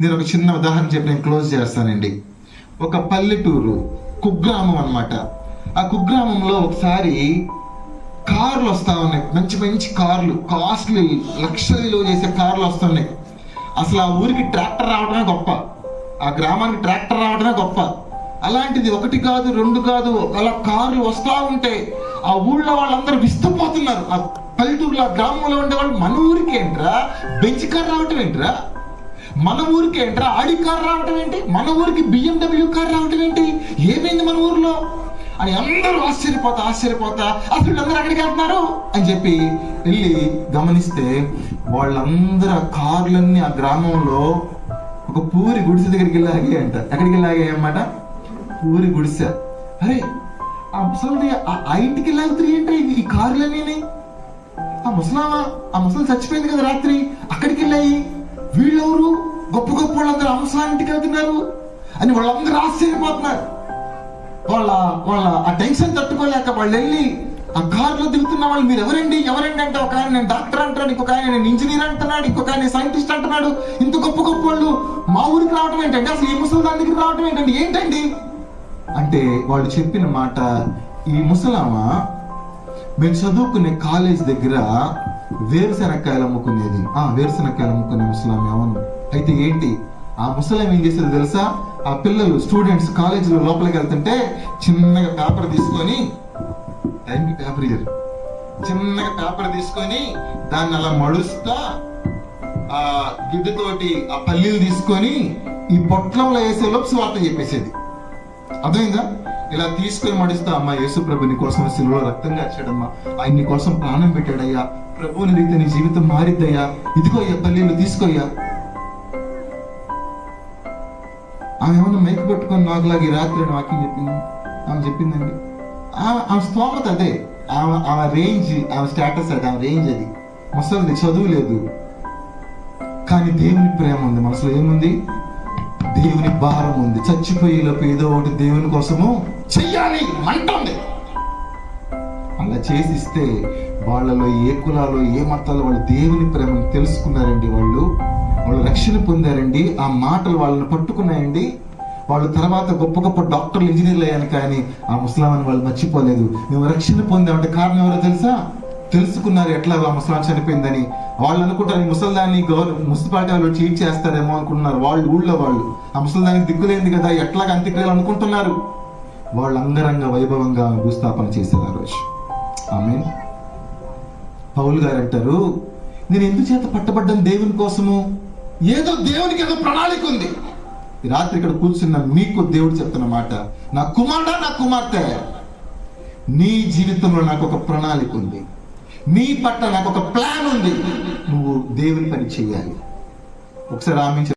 నేను ఒక చిన్న ఉదాహరణ చెప్పి నేను క్లోజ్ చేస్తానండి. ఒక పల్లెటూరు కుగ్రామం అన్నమాట. ఆ కుగ్రామంలో ఒకసారి కార్లు వస్తా ఉన్నాయి. మంచి మంచి కార్లు కాస్ట్లీ లక్షలు చేసే కార్లు వస్తున్నాయి అసలు ఆ ఊరికి ట్రాక్టర్ రావడమే గొప్ప. ఆ గ్రామానికి ట్రాక్టర్ రావడమే గొప్ప. అలాంటిది ఒకటి కాదు రెండు కాదు అలా కార్లు వస్తా ఉంటే ఆ ఊళ్ళో వాళ్ళందరూ విస్తుపోతున్నారు. ఆ పల్లెటూరులో ఆ గ్రామంలో ఉండే వాళ్ళు మన ఊరికి ఏంట్రా? బెంచ్ కార్ రావటం ఏంట్రా? మన ఊరికి ఏంట్రా ఆడి కార్ రావటం ఏంటి? మన ఊరికి బిఎండబ్ల్యూ కార్ రావటం ఏంటి? ఏమైంది మన ఊర్లో? అని అందరూ ఆశ్చర్యపోతా ఆశ్చర్యపోతా అసలు అందరూ అక్కడికి వెళ్తున్నారు? అని చెప్పి వెళ్ళి గమనిస్తే వాళ్ళందరూ ఆ కార్లన్నీ ఆ గ్రామంలో ఒక పూరి గుడిసె దగ్గరికి వెళ్ళి అంట. ఎక్కడికి వెళ్ళాగే ఆగాయి అన్నమాట? పూరి గుడిసె. అరే ఆ ముసలి ఆ- ఇంటికి వెళ్ళాలి ఏంటి ఈ- ఈ కార్లన్నీ ఆ ముసలామా? ఆ ముసలి చచ్చిపోయింది కదా రాత్రి. అక్కడికి వెళ్ళాయి. వీళ్ళెవరు? గొప్ప గొప్ప వాళ్ళందరూ ఆ ఇంటికి వెళ్తున్నారు. అని వాళ్ళందరూ ఆశ్చర్యపోతున్నారు. వాళ్ళ వాళ్ళ ఆ టెన్షన్ తట్టుకోలేక వాళ్ళు వెళ్ళి ఆ కారులో దిగుతున్న వాళ్ళు మీరు ఎవరండి ఎవరండి అంటే ఒక ఆయన నేను డాక్టర్ అంటాడు ఇంకొక ఆయన నేను ఇంజనీర్ అంటున్నాడు ఇంకొక ఆయన సైంటిస్ట్ అంటున్నాడు. ఇంత గొప్ప గొప్ప వాళ్ళు మా ఊరికి రావడం ఏంటంటే అసలు ఈ ముసలి దాని దగ్గరికి రావడం ఏంటండి? ఏంటండి? అంటే వాళ్ళు చెప్పిన మాట ఈ ముసలామ మేము చదువుకునే కాలేజ్ దగ్గర వేరుశెనక్కాయలు అమ్ముకునేది ఆ వేరుశెనక్కాయలు అమ్ముకునే ముసలాం అవును. అయితే ఏంటి? ఆ ముసలాం ఏం చేసేది తెలుసా? ఆ పిల్లలు స్టూడెంట్స్ కాలేజీలో లోపలికి వెళ్తుంటే చిన్నగా పేపర్ తీసుకొని టైంకి పేపర్ ఇయ్యరు. చిన్నగా పేపర్ తీసుకొని దాన్ని అలా మడుస్తా ఆ గిడ్డతోటి ఆ పల్లీలు తీసుకొని ఈ పొట్లంలో వేసే లోపు స్వార్థం చెప్పేసేది. అర్థమైందా? ఇలా తీసుకొని మడిస్తా అమ్మా యేసు ప్రభు నీ కోసం సిలువలో రక్తం ఇచ్చాడమ్మా ఆయన నీ కోసం ప్రాణం పెట్టాడయ్యా. ప్రభువుని రీతి నీ జీవితం మారిద్దయ్యా. ఇదిగో అయ్యా పల్లీలు తీసుకోయ్యా. ఆమె ఏమన్నా మైక్ పెట్టుకొని నాకులాగా ఈ రాత్రి అని వాక్యం చెప్పింది. ఆమె చెప్పిందండి. ఆమె ఆమె స్తోమత అదే. ఆమె ఆమె రేంజ్ ఆమె స్టేటస్ అది ఆమె రేంజ్ అది. ముసలిది చదువు లేదు. కానీ దేవుని ప్రేమ ఉంది. మనసులో ఏముంది? దేవుని భారం ఉంది. చచ్చిపోయేలోపు ఏదో ఒకటి దేవుని కోసము చెయ్యాలి మంట అలా చేసిస్తే వాళ్ళలో ఏ కులాలో ఏ మతాలు వాళ్ళు దేవుని ప్రేమను తెలుసుకున్నారండి వాళ్ళు? వాళ్ళు రక్షణ పొందారండి. ఆ మాటలు వాళ్ళని పట్టుకున్నాయండి. వాళ్ళు తర్వాత గొప్ప గొప్ప డాక్టర్లు ఇంజనీర్లు అయ్యాను కానీ ఆ ముస్లామని వాళ్ళు మర్చిపోలేదు. మేము రక్షణ పొందామంటే కారణం ఎవరో తెలుసా? తెలుసుకున్నారు ఎట్లా ఆ ముసలాం చనిపోయిందని. వాళ్ళు అనుకుంటారు ముసల్దాన్ని గవర్న మున్సిపాలిటీ వాళ్ళు చీట్ చేస్తారేమో అనుకుంటున్నారు వాళ్ళు ఊళ్ళో వాళ్ళు. ఆ ముసల్దానికి దిక్కులేంది కదా ఎట్లాగ అంత్యక్రియలు అనుకుంటున్నారు? వాళ్ళు అంగరంగ వైభవంగా భూస్థాపన చేశారు ఆ రోజు. ఆమె పౌలు గారు అంటారు నేను ఎందుకు చేత పట్టబడ్డాను దేవుని కోసము? ఏదో దేవునికి ఏదో ప్రణాళిక ఉంది. రాత్రి ఇక్కడ కూర్చున్న మీకు దేవుడు చెప్తున్న మాట నా కుమారుడా నా కుమార్తె నీ జీవితంలో నాకు ఒక ప్రణాళిక ఉంది. నీ పట్ల నాకు ఒక ప్లాన్ ఉంది. నువ్వు దేవుని పని చేయాలి ఒకసారి ఆమె